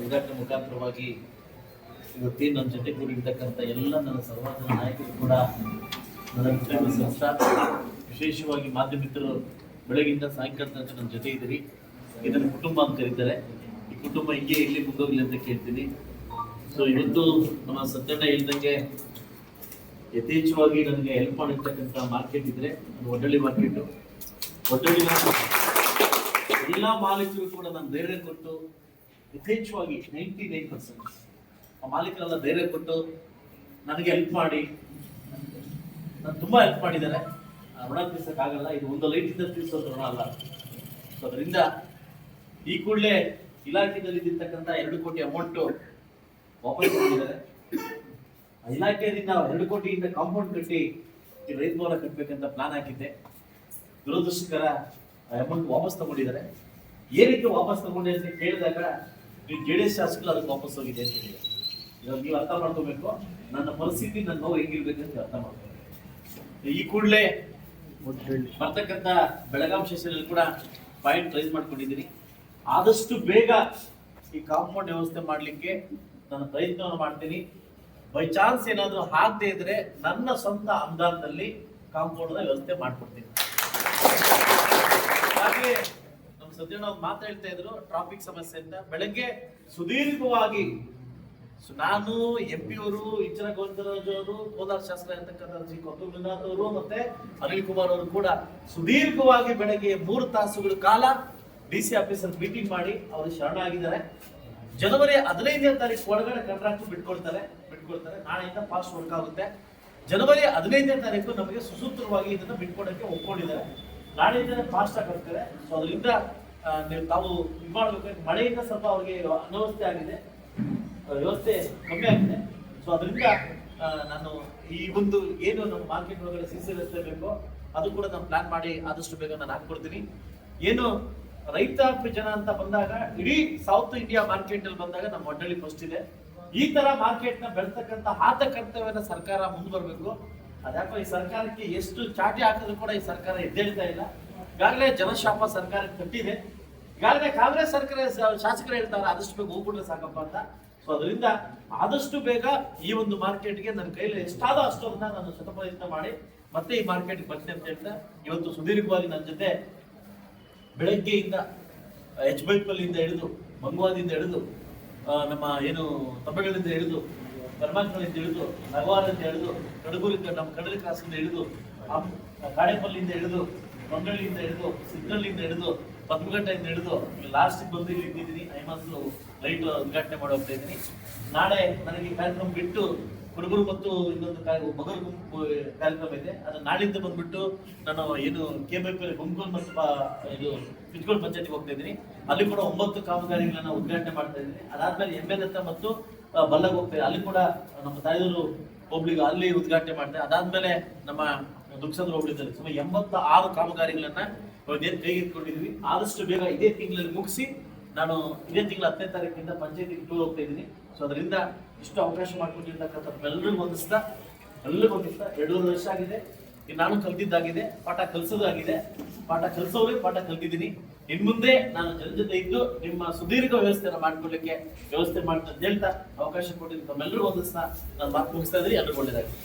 ಉದ್ಘಾಟನೆ ಮುಖಾಂತರವಾಗಿ ಇವತ್ತೇನು ನನ್ನ ಜೊತೆ ಕೂಡಿರ್ತಕ್ಕಂಥ ಎಲ್ಲ ನನ್ನ ಸರ್ವಾದ ನಾಯಕರು ಕೂಡ ನನ್ನ ವಿಶೇಷವಾಗಿ ಮಾಧ್ಯಮಿತರು ಬೆಳಗಿಂದ ಸಾಯಂಕಾಲ ತನಕ ನನ್ನ ಜೊತೆ ಇದ್ದೀರಿ. ಇದನ್ನು ಕುಟುಂಬ ಅಂತ ಕರೀತಾರೆ. ಈ ಕುಟುಂಬ ಹಿಂಗೆ ಇಲ್ಲಿ ಮುಂದೋಗ್ಲಿ ಅಂತ ಕೇಳ್ತೀನಿ. ಸೊ ಇವತ್ತು ನಮ್ಮ ಸತ್ಯಣ್ಣ ಹೇಳ್ದಂಗೆ ಯಥೇಚ್ಛವಾಗಿ ನನಗೆ ಹೆಲ್ಪ್ ಮಾಡಿರ್ತಕ್ಕಂಥ ಮಾರ್ಕೆಟ್ ಇದ್ರೆ ಒಡ್ಡಳ್ಳಿ ಮಾರ್ಕೆಟು ಒಡ್ಡಳ್ಳಿ ಎಲ್ಲ ಮಾಲೀಕರು ಕೂಡ ನಾನು ಧೈರ್ಯ ಕೊಟ್ಟು ಯಥೇಚ್ಛವಾಗಿ ನೈಂಟಿ ನೈನ್ ಪರ್ಸೆಂಟ್ ಆ ಮಾಲೀಕರೆಲ್ಲ ಧೈರ್ಯ ಕೊಟ್ಟು ನನಗೆ ಹೆಲ್ಪ್ ಮಾಡಿ, ನಾನು ತುಂಬ ಹೆಲ್ಪ್ ಮಾಡಿದ್ದಾರೆ. ಋಣ ತೀರ್ಸೋಕ್ಕಾಗಲ್ಲ, ಇದು ಒಂದು ಲೈಟಿಂದ ತೀರ್ಸೋದು ಋಣ ಅಲ್ಲ. ಸೊ ಅದರಿಂದ ಈ ಕೂಡಲೇ ಇಲಾಖೆಯಲ್ಲಿ ಇದ್ದಿರ್ತಕ್ಕಂಥ ಎರಡು ಕೋಟಿ ಅಮೌಂಟು ವಾಪಸ್ ಆ ಇಲಾಖೆಯಿಂದ ಎರಡು ಕೋಟಿಯಿಂದ ಕಾಂಪೌಂಡ್ ಕಟ್ಟಿ ರೈತ ಭವನ ಕಟ್ಟಬೇಕಂತ ಪ್ಲಾನ್ ಹಾಕಿದ್ದೆ. ದುರದೃಷ್ಟಕರ ಅಮೌಂಟ್ ವಾಪಸ್ ತಗೊಂಡಿದ್ದಾರೆ. ಏನಕ್ಕೆ ವಾಪಸ್ ತಗೊಂಡೆ ಅಂತ ಕೇಳಿದಾಗ ನೀವು ಜೆ ಡಿ ಎಸ್ ಶಾಸಕರು ಅದಕ್ಕೆ ವಾಪಸ್ ಹೋಗಿದೆ ಅಂತ ಹೇಳಿದೆ ಇವಾಗ ನೀವು ಅರ್ಥ ಮಾಡ್ಕೋಬೇಕು, ನನ್ನ ಪರಿಸ್ಥಿತಿ ನನ್ನ ನೋವು ಹೆಂಗಿರ್ಬೇಕು ಅಂತ ಅರ್ಥ ಮಾಡ್ಕೋಬೇಕು. ಈ ಕೂಡಲೇ ಬರ್ತಕ್ಕಂಥ ಬೆಳಗಾಂ ಸೆಷನಲ್ಲಿ ಕೂಡ ಪಾಯಿಂಟ್ ರೈಸ್ ಮಾಡ್ಕೊಂಡಿದ್ದೀನಿ. ಆದಷ್ಟು ಬೇಗ ಈ ಕಾಂಪೌಂಡ್ ವ್ಯವಸ್ಥೆ ಮಾಡಲಿಕ್ಕೆ ನಾನು ಪ್ರಯತ್ನವನ್ನು ಮಾಡ್ತೀನಿ. ಬೈ ಚಾನ್ಸ್ ಏನಾದರೂ ಆಗದೆ ಇದ್ರೆ ನನ್ನ ಸ್ವಂತ ಅನುದಾನದಲ್ಲಿ ಕಾಂಪೌಂಡ್ನ ವ್ಯವಸ್ಥೆ ಮಾಡಿಕೊಡ್ತೀನಿ. ಹಾಗೆ ಸದ್ಯಣ್ಣ ಅವ್ರು ಮಾತಾಡ್ತಾ ಇದ್ರು ಟ್ರಾಫಿಕ್ ಸಮಸ್ಯೆ ಅಂತ. ಬೆಳಗ್ಗೆ ಸುದೀರ್ಘವಾಗಿ ನಾನು ಎಂ ಪಿ ಅವರು ಇಂಚನ ಗೋವಿಂದರಾಜ್ ಅವರು, ಕೋಲಾರ ಶಾಸ್ತ್ರ ಶ್ರೀ ಕೊತ್ತೂರು ಮಂಜುನಾಥ್ ಅವರು ಮತ್ತೆ ಅನಿಲ್ ಕುಮಾರ್ ಅವರು ಕೂಡ ಸುದೀರ್ಘವಾಗಿ ಬೆಳಗ್ಗೆ ಮೂರು ತಾಸುಗಳ ಕಾಲ ಡಿ ಸಿ ಆಫೀಸಲ್ಲಿ ಮೀಟಿಂಗ್ ಮಾಡಿ ಅವರು ಶರಣಾಗಿದ್ದಾರೆ. ಜನವರಿ ಹದಿನೈದನೇ ತಾರೀಕು ಒಳಗಡೆ ಕಾಂಟ್ರಾಕ್ಟ್ ಬಿಟ್ಕೊಳ್ತಾರೆ ಬಿಟ್ಕೊಳ್ತಾರೆ ನಾಳೆಯಿಂದ ಫಾಸ್ಟ್ ವರ್ಕ್ ಆಗುತ್ತೆ. ಜನವರಿ ಹದಿನೈದನೇ ತಾರೀಕು ನಮಗೆ ಸುಸೂತ್ರವಾಗಿ ಇದನ್ನ ಬಿಟ್ಕೊಡಕ್ಕೆ ಒಪ್ಕೊಂಡಿದ್ದಾರೆ. ನಾಳೆಯಿಂದ ಫಾಸ್ಟ್ ಆಗಿ ಹೋಗ್ತಾರೆ. ಸೊ ಅದರಿಂದ ನೀವು ತಾವು ಇದು ಮಾಡ್ಬೇಕು ಮಳೆಯಿಂದ ಸ್ವಲ್ಪ ಅವ್ರಿಗೆ ಅನವಸ್ಥೆ ಆಗಿದೆ. ವ್ಯವಸ್ಥೆ ಕಮ್ಮಿ ಆಗಿದೆ. ಸೊ ಅದರಿಂದ ನಾನು ಈ ಒಂದು ಏನು ನಮ್ಮ ಮಾರ್ಕೆಟ್ ಒಳಗಡೆ ಸಿಸಿ ವ್ಯವಸ್ಥೆ ಬೇಕೋ, ಅದು ಕೂಡ ನಾನು ಪ್ಲಾನ್ ಮಾಡಿ ಆದಷ್ಟು ಬೇಗ ನಾನು ಹಾಕ್ಕೊಡ್ತೀನಿ. ಏನು ರೈತಾಪಿ ಜನ ಅಂತ ಬಂದಾಗ, ಇಡೀ ಸೌತ್ ಇಂಡಿಯಾ ಮಾರ್ಕೆಟ್ ಅಲ್ಲಿ ಬಂದಾಗ ನಮ್ಮ ಮಂಡಳಿ ಫಸ್ಟ್ ಇದೆ. ಈ ತರ ಮಾರ್ಕೆಟ್ನ ಬೆಳೆತಕ್ಕಂತ ಆತ ಕರ್ತವ್ಯನ ಸರ್ಕಾರ ಮುಂದೆ ಬರಬೇಕು. ಅದ್ಯಾಕೋ ಈ ಸರ್ಕಾರಕ್ಕೆ ಎಷ್ಟು ಚಾಟಿ ಹಾಕಿದ್ರು ಕೂಡ ಈ ಸರ್ಕಾರ ಎದ್ದೇಳ್ತಾ ಇಲ್ಲ. ಈಗಾಗಲೇ ಜನಶಾಪ ಸರ್ಕಾರ ಕಟ್ಟಿದೆ. ಈಗಾಗಲೇ ಕಾಂಗ್ರೆಸ್ ಸರ್ಕಾರ ಶಾಸಕರು ಹೇಳ್ತಾರೆ, ಆದಷ್ಟು ಬೇಗ ಹೋಗ್ಬಿಟ್ರೆ ಸಾಕಪ್ಪ ಅಂತ. ಸೊ ಅದರಿಂದ ಆದಷ್ಟು ಬೇಗ ಈ ಒಂದು ಮಾರ್ಕೆಟ್ಗೆ ನನ್ನ ಕೈಲಿ ಎಷ್ಟಾದ ಅಂತ ನಾನು ಶತಪ್ರಯತ್ನ ಮಾಡಿ ಮತ್ತೆ ಈ ಮಾರ್ಕೆಟ್ಗೆ ಬರ್ತೀನಿ ಅಂತ ಹೇಳ್ತಾ ಇವತ್ತು ಸುದೀರ್ಘವಾಗಿ ನನ್ನ ಜೊತೆ ಬೆಳಗ್ಗೆಯಿಂದ ಎಚ್ ಬೈಪಲ್ಲಿಂದ ಹಿಡಿದು, ಮಂಗವಾದಿಂದ ಹಿಡಿದು ನಮ್ಮ ಏನು ತಮಿಳಿಂದ ಹಿಡಿದು ಕರ್ನಾಟಕದಿಂದ ಹಿಡಿದು ನಗವಾರದಿಂದ ಹಿಡಿದು ಕಡಗೂರಿಂದ ನಮ್ಮ ಕಡಲ ಕ್ರಾಸಿಂದ ಹಿಡಿದು ಕಾಡೇಪಲ್ಲಿಂದ ಹಿಡಿದು ಮಂಗಳಿಂದ ಹಿಡಿದು ಸಿಗ್ನಲ್ಲಿಂದ ಹಿಡಿದು ಇಂದ ಹಿಡಿದು ಲಾಸ್ಟ್ ಬಂದು ಇಲ್ಲಿ ಇದ್ದೀನಿ ಐಮಾಸ್ ಲೈಟ್ ಉದ್ಘಾಟನೆ ಮಾಡಿ ಹೋಗ್ತಾ ಇದ್ದೀನಿ. ನಾಳೆ ನನಗೆ ಈ ಕಾರ್ಯಕ್ರಮ ಬಿಟ್ಟು ಹುಡುಗರು ಮತ್ತು ಇನ್ನೊಂದು ಮಗರ ಗುಂಪು ಕಾರ್ಯಕ್ರಮ ಇದೆ. ಅದು ನಾಳಿಂದ ಬಂದ್ಬಿಟ್ಟು ನಾನು ಏನು ಕೆ ಬೈ ಪಿ ಗುಂಪುಲ್ ಮತ್ತು ಇದು ಪಿಚ್ಕೋಲ್ ಪಂಚಾಯತಿಗೆ ಹೋಗ್ತಾ ಇದ್ದೀನಿ. ಅಲ್ಲಿ ಕೂಡ ಒಂಬತ್ತು ಕಾಮಗಾರಿಗಳನ್ನ ಉದ್ಘಾಟನೆ ಮಾಡ್ತಾ ಇದ್ದೀನಿ. ಅದಾದ್ಮೇಲೆ ಎಂ ಎಲ್ ಹತ್ರ ಮತ್ತು ಬಲ್ಲಗೆ ಹೋಗ್ತಾ. ಅಲ್ಲಿ ಕೂಡ ನಮ್ಮ ತಾಯಿಯವರು ಒಬ್ಳಿಗೆ ಅಲ್ಲಿ ಉದ್ಘಾಟನೆ ಮಾಡ್ತಾರೆ ಅದಾದ್ಮೇಲೆ ನಮ್ಮ ದುಕ್ಸಂದ್ರ ಹೋಗ್ಬಿಟ್ಟಿದ್ದಾರೆ. ಸುಮಾರು ಎಂಬತ್ತ ಆರು ಕಾಮಗಾರಿಗಳನ್ನ ಇವತ್ತೇನು ಕೈಗೆತ್ತಿಕೊಂಡಿದ್ವಿ ಆದಷ್ಟು ಬೇಗ ಇದೇ ತಿಂಗಳಲ್ಲಿ ಮುಗಿಸಿ ನಾನು ಇದೇ ತಿಂಗಳ ಹತ್ತನೇ ತಾರೀಕಿಂದ ಪಂಚಾಯತಿಗೆ ಟೂರ್ ಹೋಗ್ತಾ ಇದ್ದೀನಿ. ಸೊ ಅದರಿಂದ ಇಷ್ಟು ಅವಕಾಶ ಮಾಡ್ಕೊಂಡಿರ್ತಕ್ಕಂಥ ಎಲ್ಲರಿಗೂ ಹೊಂದಿಸ್ತಾ ಎಲ್ಲರಿಗೂ ಹೊಂದಿಸ್ತಾ ಎರಡೂವರೆ ವರ್ಷ ಆಗಿದೆ. ನಾನು ಕಲ್ತಿದ್ದಾಗಿದೆ, ಪಾಠ ಕಲಿಸೋದಾಗಿದೆ. ಪಾಠ ಕಲಿಸೋರೇ ಪಾಠ ಕಲ್ತಿದ್ದೀನಿ. ಇನ್ ಮುಂದೆ ನಾನು ಜನ ಜೊತೆ ಇದ್ದು ನಿಮ್ಮ ಸುದೀರ್ಘ ವ್ಯವಸ್ಥೆಯನ್ನು ಮಾಡ್ಕೊಳ್ಳಿಕ್ಕೆ ವ್ಯವಸ್ಥೆ ಮಾಡ್ತಾ ಅಂತ ಹೇಳ್ತಾ ಅವಕಾಶ ಕೊಟ್ಟಿದ್ದು ತಮ್ಮೆಲ್ಲರೂ ಹೊಂದಿಸ್ತಾ ನಾನು ಮಾತು ಮುಗಿಸ್ತಾ ಇದ್ದೀನಿ. ಒಳ್ಳೆಯದಾಗಿ